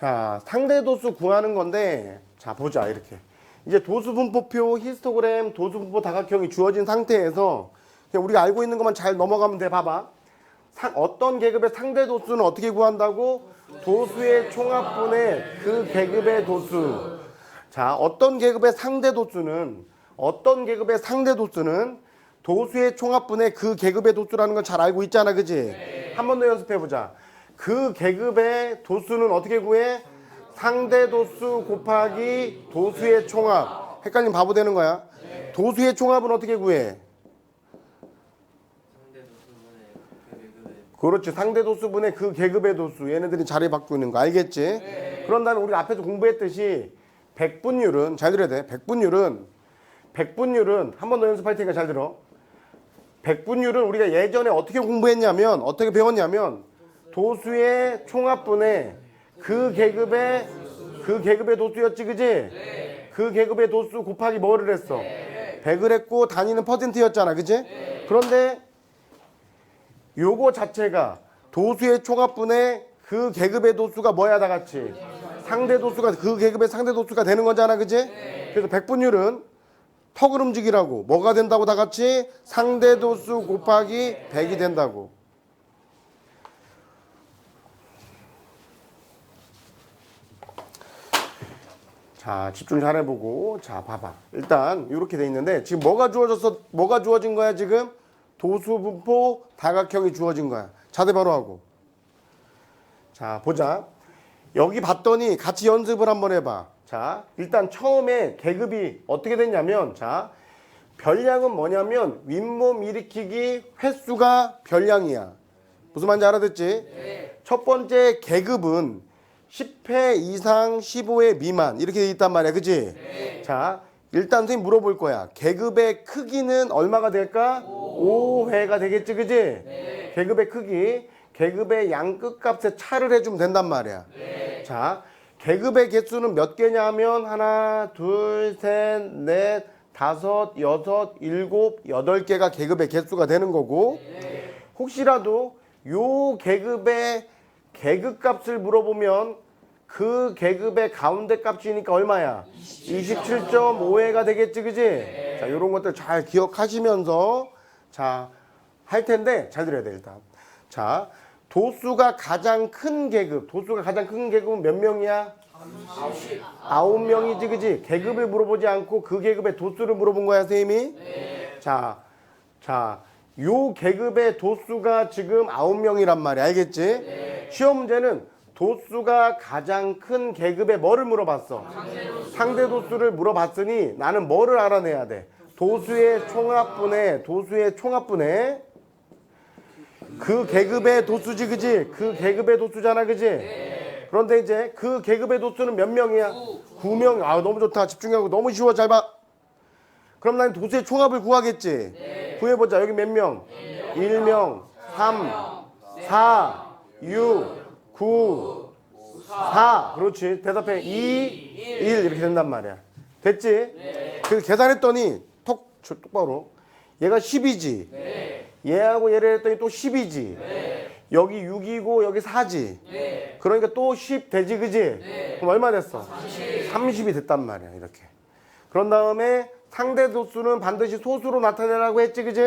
자, 상대 도수 구하는 건데, 자, 보자, 이렇게. 이제 도수 분포표, 히스토그램, 도수 분포 다각형이 주어진 상태에서 우리가 알고 있는 것만 잘 넘어가면 돼. 봐봐. 상- 어떤 계급의 상대 도수는 어떻게 구한다고? 도수의 총합분의 그 계급의 도수. 자, 어떤 계급의 상대 도수는 어떤 계급의 상대 도수는 도수의 총합분의 그 계급의 도수라는 건잘 알고 있잖아, 그지? 한 번 더 연습해 보자. 그 계급의 도수는 어떻게 구해? 상대 도수 곱하기 도수의 총합. 헷갈리면 바보 되는 거야. 도수의 총합은 어떻게 구해? 그렇지. 상대 도수분의 그 계급의 도수. 얘네들이 자리 바꾸고 있는 거 알겠지? 그런 다음에 우리 앞에서 공부했듯이 백분율은 잘 들어야 돼. 백분율은 백분율은 한 번 더 연습할 테니까 잘 들어. 백분율은 우리가 예전에 어떻게 공부했냐면 어떻게 배웠냐면 도수의 총합분의 그 계급의 그 계급의 도수였지 그지? 그 계급의 도수 곱하기 뭐를 했어? 100을 했고 단위는 퍼센트였잖아 그지? 그런데 요거 자체가 도수의 총합분의 그 계급의 도수가 뭐야 다 같이 상대 도수가 그 계급의 상대 도수가 되는 거잖아 그지? 그래서 백분율은 턱을 움직이라고 뭐가 된다고 다 같이 상대 도수 곱하기 100이 된다고 자 집중 잘 해보고. 자 봐봐. 일단 이렇게 돼 있는데 지금 뭐가 주어졌어 뭐가 주어진 거야 지금? 도수 분포 다각형이 주어진 거야. 자대 바로 하고. 자 보자. 여기 봤더니 같이 연습을 한번 해봐. 자 일단 처음에 계급이 어떻게 됐냐면 자 별량은 뭐냐면 윗몸 일으키기 횟수가 별량이야. 무슨 말인지 알아듣지? 첫 번째 계급은 10회 이상 15회 미만. 이렇게 돼 있단 말이야. 그지? 자 일단 선생님 물어볼 거야. 계급의 크기는 얼마가 될까? 5회가 되겠지 그지? 계급의 크기. 계급의 양 끝값에 차를 해주면 된단 말이야. 자 계급의 개수는 몇 개냐 하면 하나 둘셋넷 다섯 여섯 일곱 여덟 개가 계급의 개수가 되는 거고. 혹시라도 요 계급의 계급 값을 물어보면 그 계급의 가운데 값이니까 얼마야? 27.5회가 되겠지, 그지? 자, 요런 것들 잘 기억하시면서 자, 할 텐데 잘 들어야 돼, 일단. 자, 도수가 가장 큰 계급, 도수가 가장 큰 계급은 몇 명이야? 아홉 명이지, 그지? 계급을 물어보지 않고 그 계급의 도수를 물어본 거야, 선생님이? 자, 자, 요 계급의 도수가 지금 아홉 명이란 말이야, 알겠지? 시험 문제는 도수가 가장 큰 계급의 뭐를 물어봤어? 상대 도수를 물어봤으니 나는 뭐를 알아내야 돼? 도수의 총합분의 도수의 총합분의 그 계급의 도수지 그지? 그 계급의 도수잖아 그지? 그런데 이제 그 계급의 도수는 몇 명이야? 9명. 아 너무 좋다. 집중하고 너무 쉬워. 잘 봐. 그럼 나는 도수의 총합을 구하겠지? 구해보자. 여기 몇 명? 1명, 3, 4, 6, 9, 4. 그렇지. 대답해. 2, 1 이렇게 된단 말이야. 됐지? 그 계산했더니 톡 저, 똑바로 얘가 10이지. 얘하고 얘를 했더니 또 10이지. 여기 6이고 여기 4지. 그러니까 또 10 되지 그지? 그럼 얼마 됐어? 30이 됐단 말이야 이렇게. 그런 다음에 상대 도수는 반드시 소수로 나타내라고 했지 그지?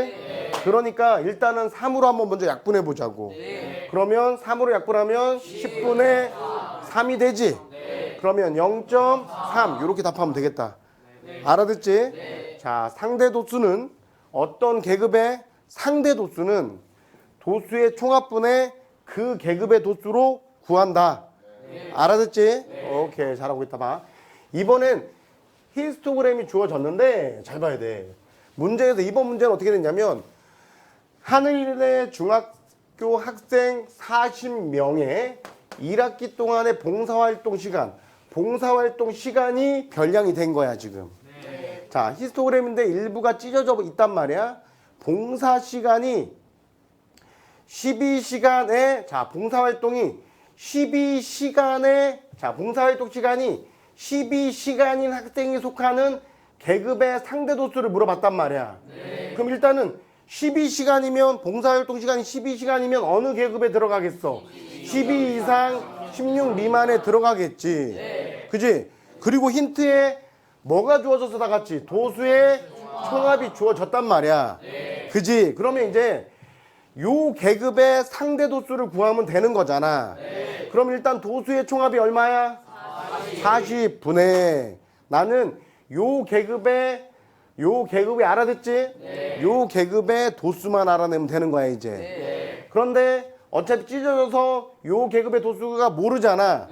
그러니까 일단은 3으로 한번 먼저 약분해 보자고. 그러면 3으로 약분하면 10분의 3이 되지? 그러면 0.3 이렇게 답하면 되겠다. 알아듣지? 자, 상대 도수는 어떤 계급의 상대 도수는 도수의 총합분의 그 계급의 도수로 구한다. 알아듣지? 오케이, 잘하고 있다 봐. 이번엔 히스토그램이 주어졌는데 잘 봐야 돼. 문제에서 이번 문제는 어떻게 됐냐면 하늘의 중학 교 학생 40명의 1학기 동안의 봉사활동 시간, 봉사활동 시간이 별량이 된 거야 지금. 자, 히스토그램인데 일부가 찢어져 있단 말이야. 봉사 시간이 12시간에 자, 봉사활동이 12시간에 자, 봉사활동 시간이 12시간인 학생이 속하는 계급의 상대 도수를 물어봤단 말이야. 그럼 일단은 12시간이면 봉사활동 시간이 12시간이면 어느 계급에 들어가겠어? 12 이상 16 미만에 들어가겠지. 그지? 그리고 힌트에 뭐가 주어져서 나갔지? 도수의 총합이 주어졌단 말이야. 그지? 그러면 이제 요 계급의 상대 도수를 구하면 되는 거잖아. 그럼 일단 도수의 총합이 얼마야? 40분의 나는 요 계급의 요 계급이 알아듣지? 요 계급의 도수만 알아내면 되는 거야 이제. 그런데 어차피 찢어져서 요 계급의 도수가 모르잖아.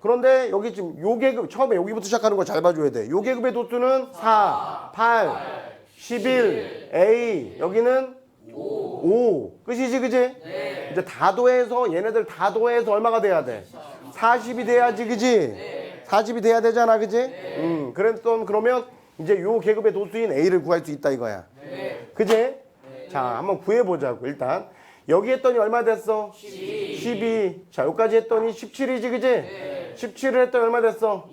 그런데 여기 지금 요 계급 처음에 여기부터 시작하는 거 잘 봐줘야 돼. 요 계급의 도수는 4, 8, 11, A 여기는 5. 끝이지 그지? 이제 다 더해서 얘네들 다 더해서 얼마가 돼야 돼? 40이 돼야지 그지? 40이 돼야 되잖아 그지? 음, 그랬던 그러면 이제 요 계급의 도수인 A를 구할 수 있다 이거야. 그지? 자, 한번 구해 보자고 일단. 여기 했더니 얼마 됐어? 12. 자, 여기까지 했더니 17이지 그지? 17을 했더니 얼마 됐어?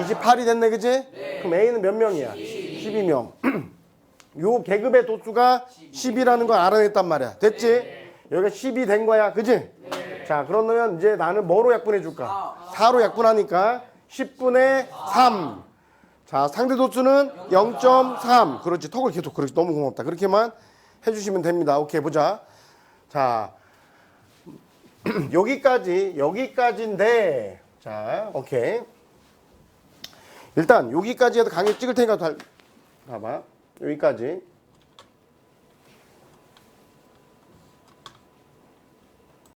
28 이 됐네 그지? 그럼 A는 몇 명이야? 12 명. 요 계급의 도수가 10이라는 걸 알아냈단 말이야. 됐지? 여기가 10이 된 거야. 그지? 자, 그러면 이제 나는 뭐로 약분해 줄까? 4 로 약분하니까 10분의 3. 자, 상대 도수는 0.3. 그렇지. 턱을 계속 그렇지. 너무 고맙다. 그렇게만 해 주시면 됩니다. 오케이, 보자. 자, 여기까지 여기까지인데 자, 오케이. 일단 여기까지 해도 강의 찍을 테니까 달- 봐봐. 여기까지.